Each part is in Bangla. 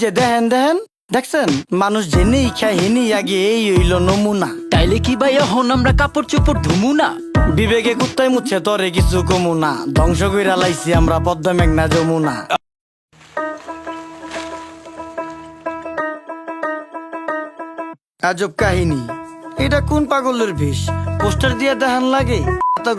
যে দেখেন দেখেন দেখছেন? মানুষ জেনেই খায় হেনেই আগে এই হইল নমুনা। তাইলে কি ভাই এখন আমরা কাপড় চোপড় ধুমু না? বিবেকে কুত্তায় মুচ্ছে তরে কিছু কমু না। ধ্বংস কইরা লাইছি আমরা পদ্মা মেঘনা যমুনা। আজব কাহিনী। এটা কোন পাগলের বেশ পোস্টার দিয়ে দেখান লাগে?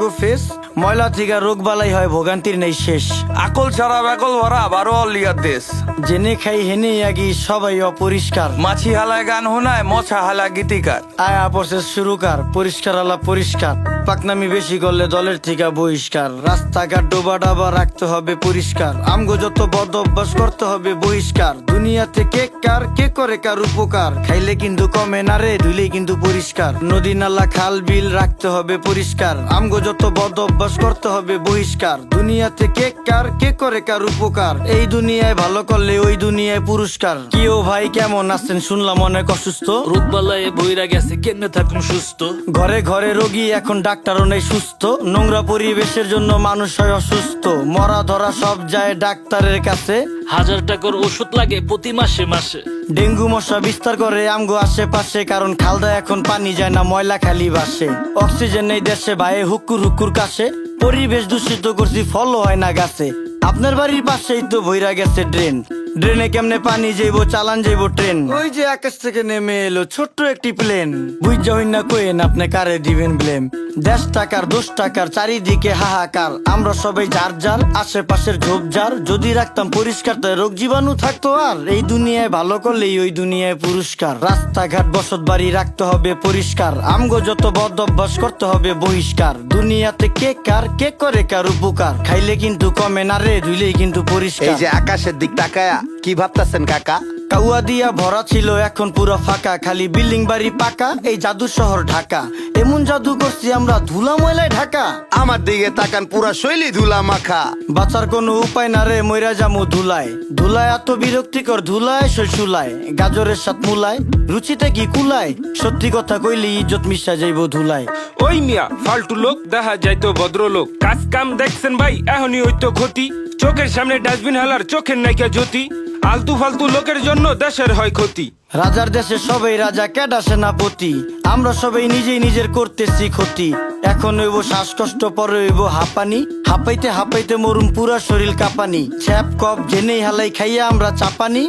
গো ফেস ময়লা থেকে রোগ বালাই হয় ভোগান্তির নেই শেষ। আকল ছাড়া ব্যাকল ভরা বারো অলিয়ার দেশ। জেনে খাই হেনে আগি সবাই অপরিষ্কার। মাছি হালায় গান হোনায় মছা হালা গীতিকার। আয়া প্রসেস শুরু কর পরিষ্কার আলা পরিষ্কার। পাকনামি বেশি করলে দলের থেকে বহিষ্কার। রাস্তাঘাট ডোবা ডাবা রাখতে হবে পরিষ্কার। আমগো যত বদ অভ্যাস করতে হবে বহিষ্কার। দুনিয়াতে কে কার কে করে কার উপকার? খাইলে কিন্তু কমে না রে ধুলে কিন্তু পরিষ্কার। নদী নালা খাল বিল রাখতে হবে পরিষ্কার। আমগো যত বদ অভ্যাস করতে হবে বহিষ্কার। দুনিয়াতে কে কার কে করে কার উপকার? এই দুনিয়ায় ভালো করলে ওই দুনিয়ায় পুরস্কার। কি ও ভাই কেমন আছেন? শুনলাম অনেক অসুস্থ। রোগবালায় বইরা গেছে কেমনে থাকুন সুস্থ? ঘরে ঘরে রোগী এখন ডাক্তারও নেই সুস্থ। নোংরা পরিবেশের জন্য মানুষ হয় অসুস্থ। মরা ধরা সব যায় ডাক্তারের কাছে। হাজার টাকার ওষুধ লাগে প্রতি মাসে মাসে। ডেঙ্গু মশা বিস্তার করে আমগো আশেপাশে কারণ খালদা এখন পানি যায় না ময়লা খালি বাসে। অক্সিজেন নেই দেশে ভাই হুকুর হুকুর কাশে। পরিবেশ দূষিত করছি ফলও হয় না গাছে। আপনার বাড়ির পাশেই তো ভইরা গেছে ড্রেন। ড্রেনে কেমনে পানি যাইবো চালান যাইবো ট্রেন। ওই যে আকাশ থেকে নেমে এলো ছোট্ট একটি প্লেন। বুঝ হই না কোয়েন আপনি কারে দিবেন ব্লেম দেশ টাকার, দোষ টাকার, চারিদিকে হাহাকার। আমরা সবাই যার যার, আশেপাশের ঝোপঝাড় যদি রাখতাম পরিষ্কার তাই রোগ জীবাণু থাকতো আর। এই দুনিয়ায় ভালো করলেই ওই দুনিয়ায় পুরস্কার। রাস্তাঘাট বসত বাড়ি রাখতে হবে পরিষ্কার। আমগো যত বদ অভ্যাস করতে হবে বহিষ্কার। দুনিয়াতে কে কার, কে করে কার উপকার? খাইলে কিন্তু কমে না রে, ধুইলেই কিন্তু পরিষ্কার। এই যে আকাশের দিক তাকায়া, কি ভাবতাছেন কাকা? কাউয়া দিয়া ভরা ছিল এখন পুরো ফাঁকা। খালি বিল্ডিং বাড়ি পাকা এই জাদু শহর ঢাকা। এমন জাদু করছি আমরা ধুলা ময়লায় ঢাকা। আমার দিকে তাকান পুরা শৈলী ধুলা মাখা। বাঁচার কোনো উপায় না রে ময়রা জামু ধুলায়। ধুলায় এত বিরক্তিকর ধুলায় শৈশুলায় গাজরের সাত মুলায় রুচিতে কি কুলায়? সত্যি কথা কইলি ইজ্জত মিশা যাইব ধুলায়। ওই মিয়া ফালতু লোক দেখা যাইতো ভদ্রলোক। কাজ কাম দেখছেন ভাই এখনই হইতো ক্ষতি। চোখের সামনে ডাস্টবিন হালার চোখের নাইকা জ্যোতি। আলতু ফালতু লোকের জন্য দেশের হয় ক্ষতি রাজার দেশে সবাই রাজা কেডা সেনাপতি। আমরা সবাই নিজেই নিজের করতেছি ক্ষতি। এখন হইব শ্বাসকষ্ট, পরে হইব হাঁপানি। হাঁপাইতে হাঁপাইতে মরুম পুরা শরীর কাঁপানি। ছ্যাপ কপ জেনেই হালাই খাইয়া আমরা চাপানি।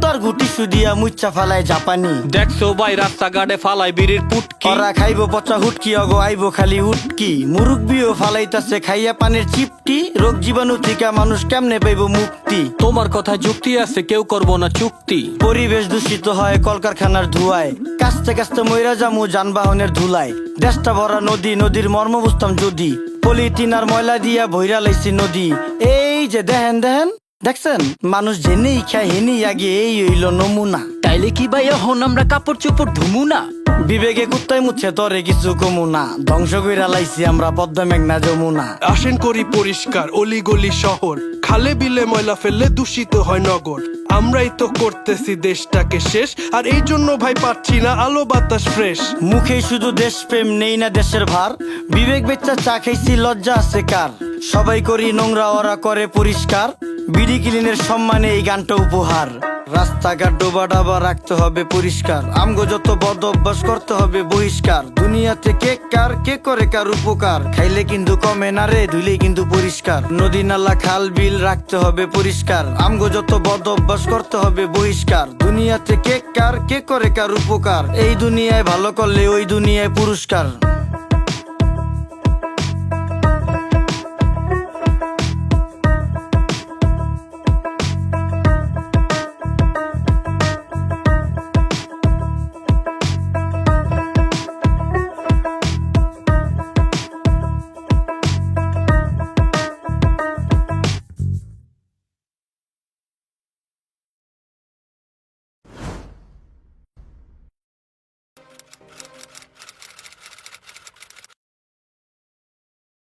কুত্তার গুটি সুদিয়া মুচ্চা ফালায় জাপানি। দেখছ ভাই রাস্তাঘাটে ফালাই বিড়ির পুটকি? ওরা খাইব পচা হুটকি অগো আইব খালি উটকি। মুরুব্বিও ফালাইতাছে খাইয়া পানের চিপটি। রোগ জীবাণু থেকে মানুষ কেমনে পাইব মুক্তি? তোমার কথা যুক্তি আছে কেউ করব না চুক্তি। পরিবেশ দূষিত হয় কলকারখানার ধুয়ায়। কাস্তে কাস্তে ময়রা জামু যানবাহনের ধুলায়। দেশটা ভরা নদী নদীর মর্ম বুঝতাম যদি। পলিথিন আর ময়লা দিয়া ভৈরা লাইছি নদী। এই যে দেখেন দেখেন। দেখছেন? মানুষ জেনেই খায় হেনেই আগে এই হইল নমুনা। তাইলে কি ভাই এখন আমরা কাপড় চোপড় ধুমু না? বিবেকে কুত্তায় মুচ্ছে তরে কিছু কমু না। ধ্বংস কইরা লাইছি আমরা পদ্মা মেঘনা যমুনা। আসেন করি পরিষ্কার অলিগলি শহর। খালে বিলে ময়লা ফেললে দূষিত হয় নগর। আমরাই তো করতেছি দেশটাকে শেষ আর এই জন্য ভাই পাচ্ছি না আলো বাতাস ফ্রেশ। মুখে শুধু দেশপ্রেম নেই না দেশের ভার। বিবেক বেচ্চা চা খাইছি লজ্জা আছে কার? সবাই করি নোংরা ওরা করে পরিষ্কার। বিডি ক্লিনের সম্মানে এই গানটা উপহার। রাস্তাঘাট ডোবা ডাবা রাখতে হবে পরিষ্কার। আমগো যত বদ অভ্যাস করতে হবে বহিষ্কার। দুনিয়াতে কে কার, কে করে কার উপকার? খাইলে কিন্তু কমে না রে ধুলে কিন্তু পরিষ্কার। নদী নালা, খাল, বিল রাখতে হবে পরিষ্কার। আমগো যত বদ অভ্যাস করতে হবে বহিষ্কার। দুনিয়াতে কে কার, কে করে কার উপকার? এই দুনিয়ায় ভালো করলে ওই দুনিয়ায় পুরস্কার।